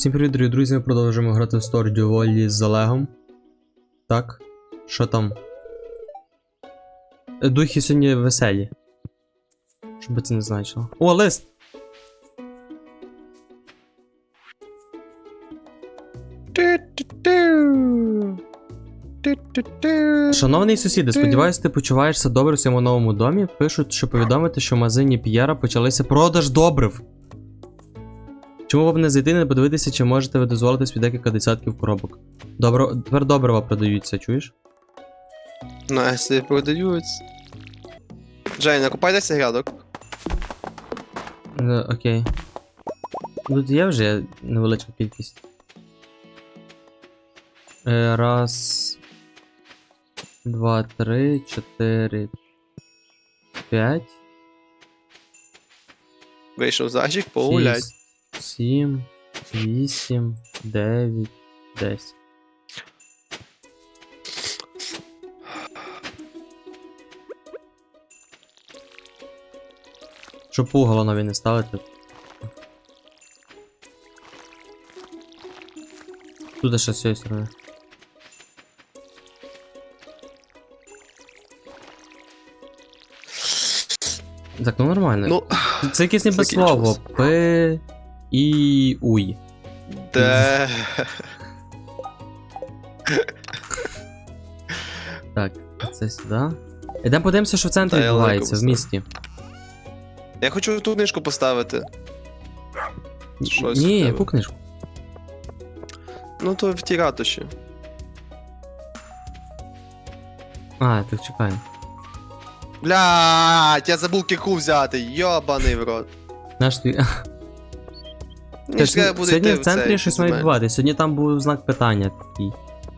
Всім привіт, дорогі друзі, ми продовжуємо грати в Stardew Valley з Олегом. Так, що там? Духи сьогодні веселі. Що би це не значило. О, лист! Шановний сусіде, сподіваюсь, ти почуваєшся добре в своєму новому домі. Пишуть, що повідомити, що в магазині П'єра почалися продаж добрив. Чому б не зайти не подивитися, чи можете ви дозволити собі декілька десятків коробок? Добро... Тепер добрива продаються, чуєш? Ну, а якщо продають. Жень, накупай 10 грядок. Е, окей. Тут є вже невеличка кількість. Е, раз. Два, три, чотири. П'ять. Вийшов зайчик, погулять. Сім, вісім, дев'ять, десять. Щоб пугало нові не ставити. Тут ще з цієї сторони. Так, ну нормально. Ну, Це якесь ніби слово. П. І. Уй. де. Так, це сюди. Ідемо подивимося, що в центрі Та я відбувається в легко місті. Я хочу ту книжку поставити. Щось Ні, в тебе. яку книжку? Ну, то в тій ратуші. А, так чекай. Блядь, я забув кірку взяти, йобаний в рот. Наш твій. Ж буде Сьогодні йти в центрі цей щось має земель. відбуватися. Сьогодні там був знак питання такий.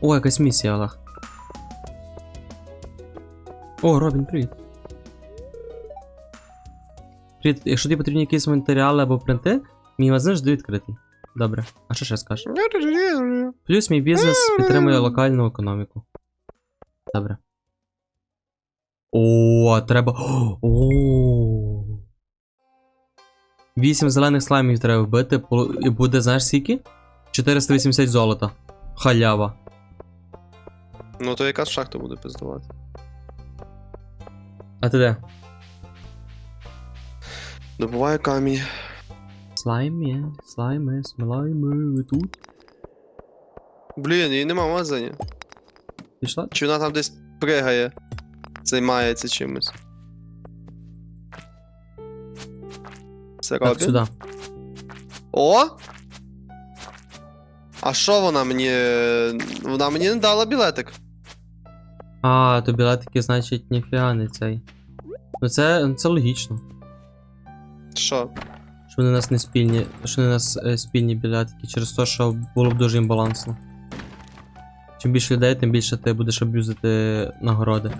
О, якась місія, Олег. О, Робін, привіт. Привіт, якщо тобі потрібні якісь матеріали або принти, мій магазин завжди відкритий. Добре. А що ще скажеш? Плюс мій бізнес підтримує локальну економіку. Добре. О, треба. О. Вісім зелених слаймів треба вбити, і буде, знаєш скільки? 480 золота. Халява. Ну, то якраз в шахту буде пиздувати. А ти де? Добуваю камінь. Слаймі, слайми, слайми, ви тут? Блін, її нема магазині. Пішла? Чи вона там десь пригає, займається чимось. Це Так, сюди. О! А що вона мені. Вона мені не дала білетик. А, то білетики, значить, ніфіга не цей. Ну це, це логічно. Що? Що вони у нас не спільні, що вони у нас е, спільні білетики, через те, що було б дуже імбалансно. Чим більше людей, тим більше ти будеш аб'юзити нагороди.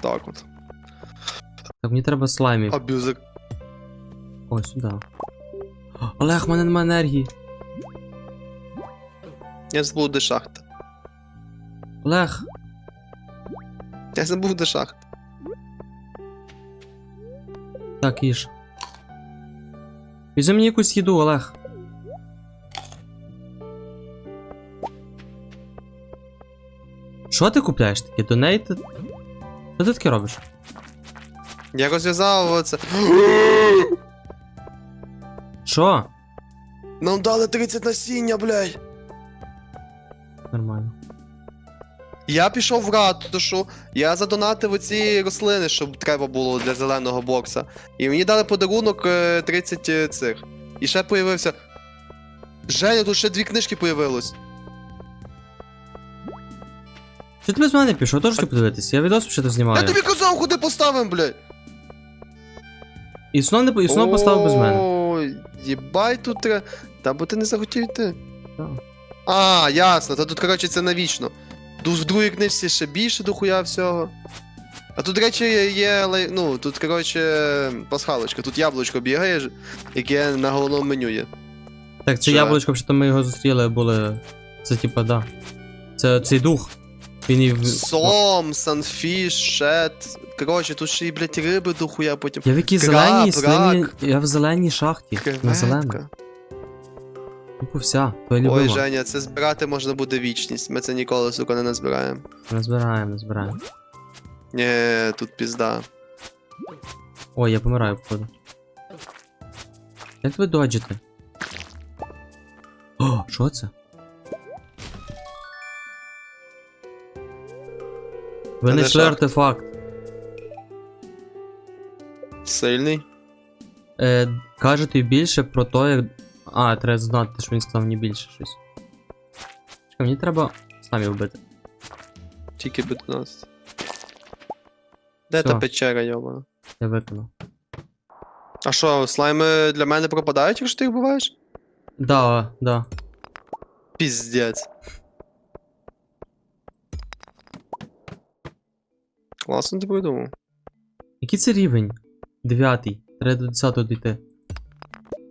Так от. Так, мені треба слаймів. Аб'юзик. О, сюди. Олег, в мене немає енергії. Я забув, де шахта. Олег, Я забув, де шахта. так, їж. Візьми мені якусь їду, Олег. Що ти купляєш таке? Донейт? Що ти таке робиш? Я розв'язав оце. Що? Нам дали 30 насіння, блядь. Нормально. Я пішов в ратушу, я задонатив оці рослини, щоб треба було для зеленого бокса. І мені дали подарунок е, 30 е, цих. І ще появився. Женя, тут ще дві книжки появилось. Що ти без мене пішов? Теж хотів подивитися. Я відос ще то Я знімаю. тобі казав, куди поставим, блядь. І снов не і снов поставив без мене. Ой, тут треба. Та бо ти не захотів йти. А, ясно, то тут, коротше, це навічно. Тут в другій книжці ще більше дохуя всього. А тут, до речі, є, ну, тут, коротше, пасхалочка, тут яблучко бігає, яке на головному меню є. Так, це Що? яблучко, що ми його зустріли, були. Це типа, да. Це цей дух. Він і. Сом, санфіш, шет. Коротше, тут ще й, блядь, риби дохуя потім. Я в якій зеленій слині. Я в зеленій шахті. На зеленій. Креветка. Тупо вся, твоя Ой, любима. Женя, це збирати можна буде вічність. Ми це ніколи, сука, не назбираємо. Не збираємо, не збираємо. Ні, тут пізда. Ой, я помираю, походу. Як ви доджите? О, що це? Ви знайшли артефакт. Сильний. Е, кажете більше про те, як. А, треба знати, що він сказав мені більше щось. Чекай, мені треба самі вбити. Тільки би до нас. Де Всьо. та печера, йобана? Я виконав. А що, слайми для мене пропадають, якщо ти їх буваєш? Да, да. Піздець. Класно ти придумав. Який це рівень? Дев'ятий. Треба до 10 дійти.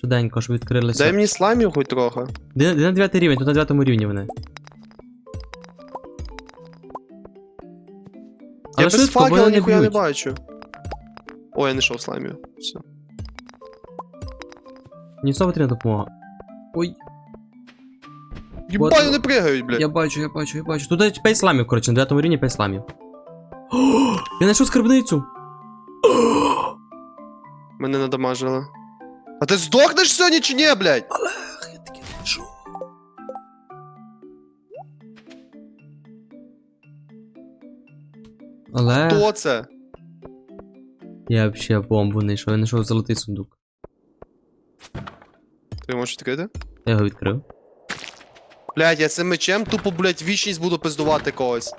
Швиденько, щоб відкрилися. Дай мені слаймів хоч трохи. Де, де на 9 рівень, тут на 9 рівні вони. Я без швидко, бо факела вони ніхуя не б'ють. бачу. Ой, я не знайшов слаймів. Все. Мені знову потрібна допомога. Ой, Єбать, вони пригають, блядь. я бачу, я бачу, я бачу. Тут 5 сламів, коротше, на 9 рівні 5 сламів. О, я знайшов скарбницю. Мене надамажили. А ти здохнеш сьогодні чи ні, блядь? Олег, я таки знайшов. Олег, Хто це? я вообще бомбу знайшов, я знайшов золотий сундук. Ти можеш відкрити? Я його відкрив. Блядь, я цим мечем тупо, блядь, вічність буду пиздувати когось.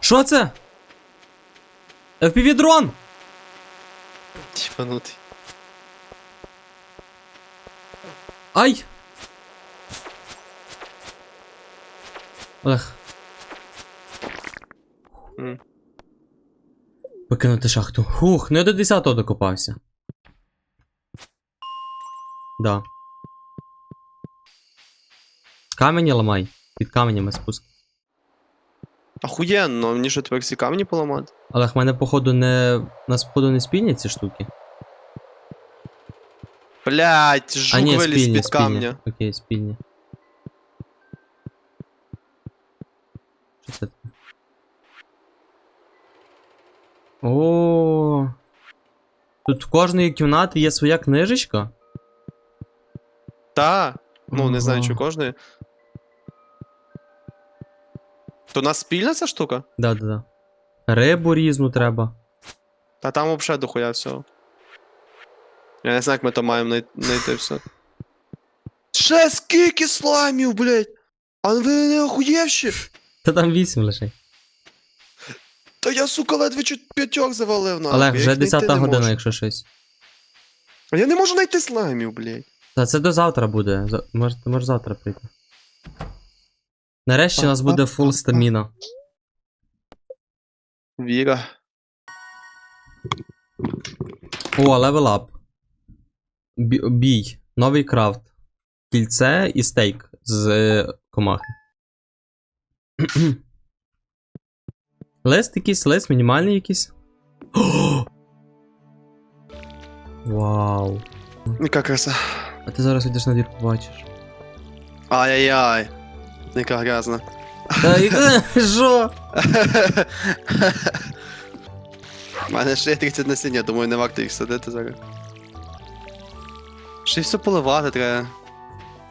Що це? FPV дрон! Тіпанутий. Ай! Олег. Покинути шахту. Хух, ну я до 10-го докопався. Да. Камені ламай. Під каменями спуск. Охуєнно, мені що тепер всі камені поламати? Олег, в мене походу не. Нас походу не спільні ці штуки. Блядь, жук а ні, виліз спільні, під спільні. камня. Окей, спільні. Що це? О. Тут в кожної кімнати є своя книжечка. Та. Ну, не знаю, чи кожної. То у нас спільна ця штука? Да, да, да. Рибу різну треба. Та там взагалі дохуя всього. Я не знаю, як ми то маємо най- знайти все. Ще скільки слаймів, блядь! А ви не охуєвші? Та там вісім лише. Та я, сука, ледве чуть п'ятьох завалив нахуй. Олег, я вже їх знайти 10 не година, можу. якщо щось. А Я не можу знайти слаймів, блядь. Та це до завтра буде. За- Може, ти можеш завтра прийти. Нарешті у нас буде фул стаміна. Віра. О, левел ап. Бій. Новий крафт. Кільце і стейк з е, комахи. лист якийсь, лист, мінімальний якийсь. Вау. Яка краса. А ти зараз йдеш на двір побачиш. Ай-яй-яй. Яка грязна. Та яка- що? У мене ще є 30 насіння, думаю, не варто їх садити зараз. Ще й все поливати треба.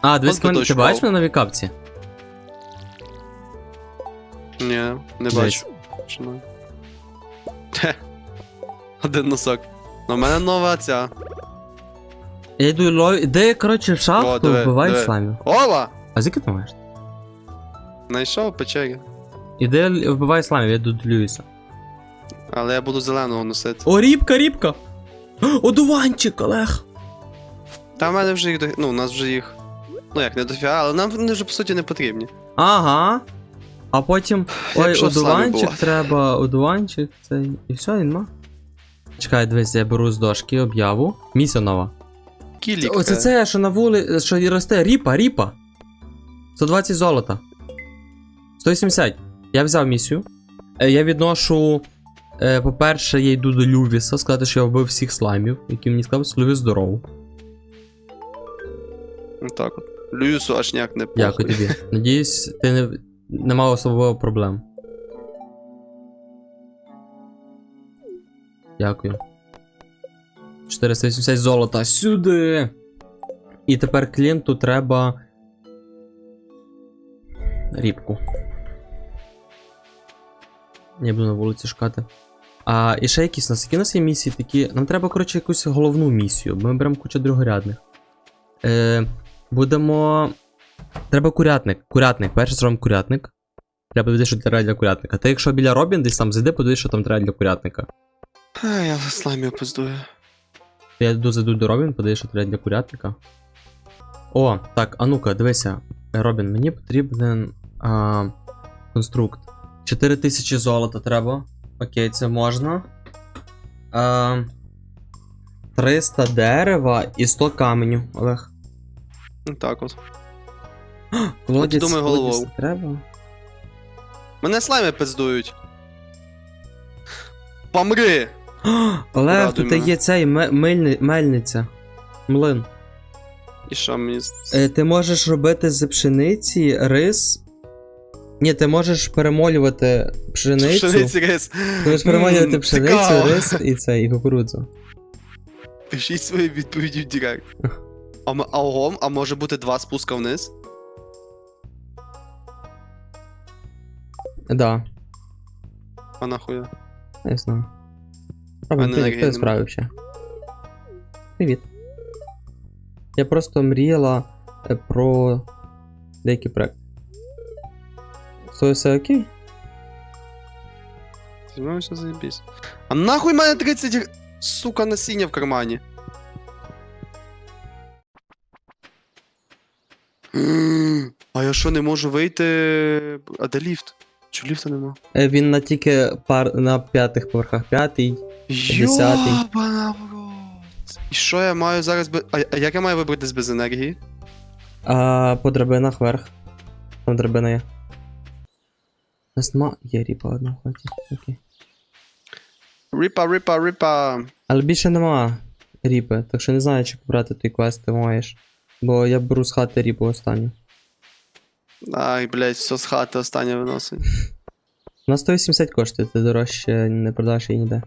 А, дивись, От мене- ти бачиш на новій капці? Ні, не бачу. Що? Хе. Один носок. Ну, в мене нова ця. Я йду лові. Де, коротше, в О, шахту диви, сламів. Ова! А звідки ти маєш? Знайшов печері. Іди л- вбивай сламів, я Льюіса. Але я буду зеленого носити. О, рібка, рібка! Одуванчик, Олег! Та в мене вже їх до... Ну, у нас вже їх. Ну як, не дофіга, але нам вони вже по суті не потрібні. Ага. А потім. Я Ой, пішов з вами одуванчик треба, одуванчик, це. І все, і нема. Чекай, дивись, я беру з дошки об'яву. Місія нова. Кілік. Оце це, що на вули, що і росте, ріпа, ріпа. 120 золота. 180. Я взяв місію. Е, Я відношу. е, По-перше, я йду до Лювіса, сказати, що я вбив всіх слаймів, які мені сказали, Лювіс здоров. Отак от. Люсу аж ніяк не похуй. Дякую тобі. Надіюсь, ти не, не мав особливо проблем. Дякую. 480 золота сюди. І тепер клієнту треба. Рібку. Я буду на вулиці шукати. А і ще якісь у нас. Які у нас є місії такі. Нам треба, коротше, якусь головну місію. Ми беремо кучу другорядних. Е, будемо. Треба курятник. Курятник. Перший зробимо курятник. Треба подивитися, що треба для курятника. Ти якщо біля Робін десь там зайди, подивись, що там треба для курятника. А, я в слаймі опоздую. Я йду зайду до Робін, подивись, що треба для курятника. О, так, а ну-ка, дивися. Робін, мені потрібен а, конструкт. 4000 золота треба. Окей, це можна. А, 300 дерева і 100 каменю, Олег. Так от. Колодязь, думай колодязь головою. треба. Мене слайми пиздують. Помри! Олег, Радуй тут мене. є цей ме- мильни- мельниця. Млин. І що мені. з- Е, ти можеш робити з пшениці рис. Ні, ти можеш перемолювати пшеницю. Пшениці рис. Ти можеш перемолювати М, пшеницю, цікаво. рис і це, і кукурудзу. Пишіть свої відповіді в Директ. А, м- а ого, а може бути два спуска вниз? Да, А нахуя? я знаю. Робин, мене ти, ти справився. Привіт. Я просто мріяла е, про деякі проекти. Тобою все окей? Мною все заєбісь. А нахуй мене 30 г- сука насіння в кармані. А я що, не можу вийти. А де ліфт? Чи ліфта нема? Е, Він на тільки пар на п'ятих поверхах. П'ятий. Десятий. Йобана в рот. І що я маю зараз. А, а як я маю вибратись без енергії? А по драбинах вверх. Там драбина є. У нас нема. Є ріпа одна хаті. Окей. Ріпа, ріпа, ріпа. Але більше нема ріпи, так що не знаю, чи побрати той квест ти маєш. Бо я беру з хати ріпу останню. Ай, блядь, все з хати останнє виносить. На 180 коштує, ти дорожче не продаш її ніде.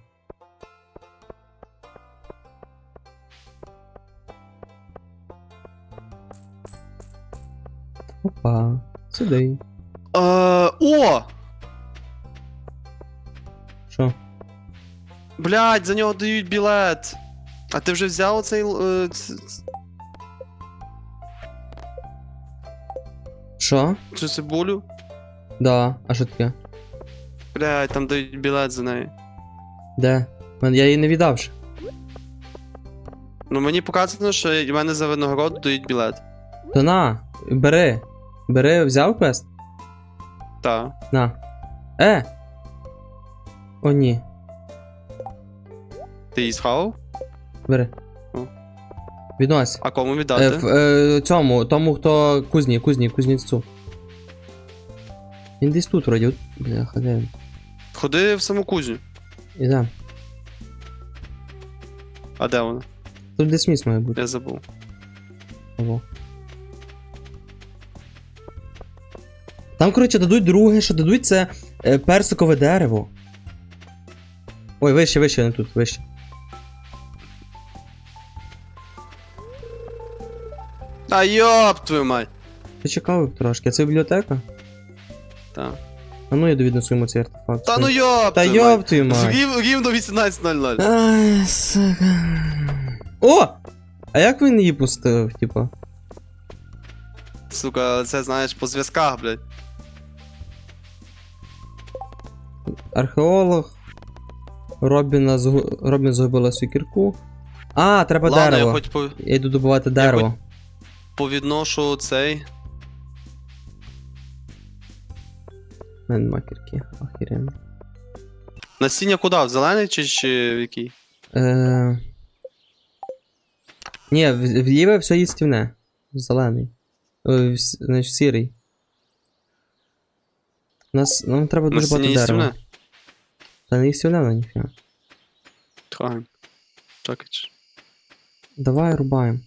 Опа, сюди. Е, о! Блядь, за нього дають білет. А ти вже взяв оцей. е, ц- ц- Що? цю цибулю? Да, а що таке? Блядь, там дають білет за неї. Де? Мен- Я її не віддав ще. Ну мені показано, що в мене за винагороду дають білет. То на, бери. Бери, взяв квест? Так. На. Е! О, ні. Ти її схавав? Бери. О. Віднось. А кому віддати? Е, в, е, цьому, тому, хто кузні, кузні, кузнецю. Він десь тут вроді. Бляха, де він? Ходи в саму кузню. Іде. А де вона? Тут десь міс має бути. Я забув. Ого. Там, коротше, дадуть друге, що дадуть це е, персикове дерево. Ой, вище, вище, не тут, вище. А йоп твою мать! Ти чекав трошки, а це бібліотека? Так. А ну я довіднесу йому цей артефакт. Та ну йоп! Та йоп твою мать. Рів, рівно 18.00. Ай, сука. О! А як він її пустив, типа? Сука, це знаєш по зв'язках, блядь. Археолог. Робіна згу... Робін згубила свою кірку. А, треба Ладно, дерево. я хоч по, Я йду добувати дерево. Повідношу цей. Кірки. Охеренно. Насіння куди? В зелений чи, чи в який? Е... Ні, в, в ліве все їстівне. Зелений. О, в, с- значить, сірий. Нас, нам треба дуже Насіння багато дерева. їстівне? Та не їстівне, але ніфіга. Трогай. Чакач. Давай рубаємо.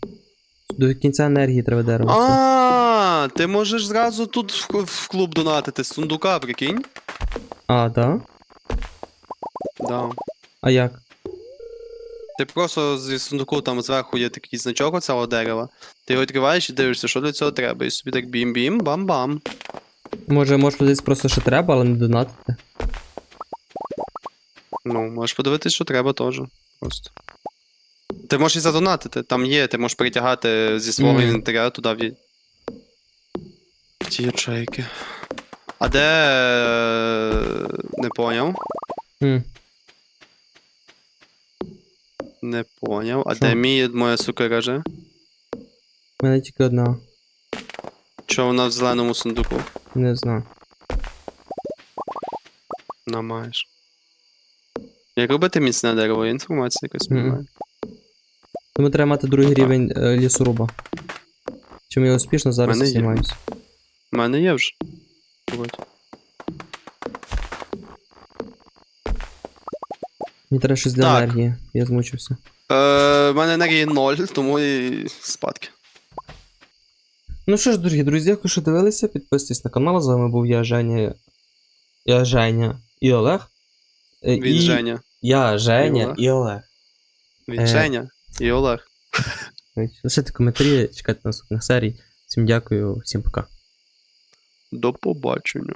До кінця енергії треба дерево. А, ти можеш зразу тут в, в клуб донатити з сундука, прикинь? А, да? Да. А як? Ти просто зі сундуку там зверху є такий значок оцього дерева. Ти його відкриваєш і дивишся, що для цього треба. І собі так бім-бім, бам-бам. Може, може десь просто що треба, але не донатити. Ну, можеш подивитись, що треба теж. Просто. Ти можеш і задонатити, там є, ти можеш притягати зі свого Мгм. інвентаря туди в. ті ячейки. А де. е, Не поняв. Хм. Не поняв. А Що? де мій моя сукера же? У мене тільки одна. Чого вона в зеленому сундуку? Не знаю. На маєш. Як робити міцне дерево? Є інформація якась Мгм. немає. Тому треба мати другий рівень е, лісоруба. Чим я успішно зараз Мене і є. У мене є вже. От. Мені треба щось для Так. енергії. Я змучився. Е, в мене енергії 0, тому і спадки. Ну що ж, дорогі друзі, дякую, що дивилися. Підписуйтесь на канал. З вами був я, Женя. Я Женя і Олег. Е, Він і... Женя. Я Женя Олег. і Олег. Він Е. Женя і Олег. Лишайте коментарі, чекайте наступних серій. Всім дякую, всім пока. До побачення.